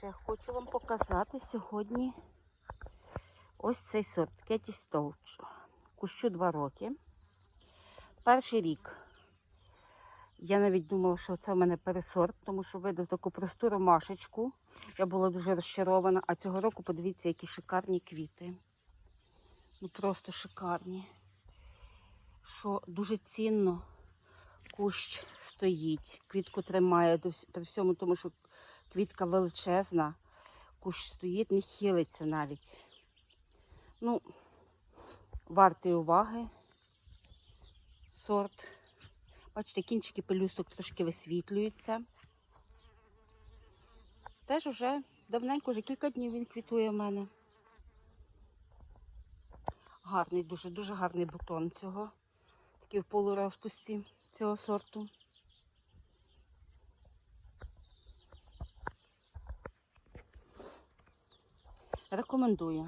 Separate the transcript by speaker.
Speaker 1: Коротше, хочу вам показати сьогодні ось цей сорт Кеті Стовч. Кущу 2 роки. Перший рік. Я навіть думала, що це в мене пересорт, тому що видав таку просту ромашечку. Я була дуже розчарована. А цього року подивіться, які шикарні квіти. Ну просто шикарні. Що дуже цінно кущ стоїть, квітку тримає при всьому, тому що квітка величезна, кущ стоїть, не хилиться навіть. Ну, вартий уваги. Сорт. Бачите, кінчики пелюсток трошки висвітлюються. Теж уже давненько, вже кілька днів він квітує в мене. Гарний, дуже, дуже гарний бутон цього. Такий в полурозпусті цього сорту. Рекомендую.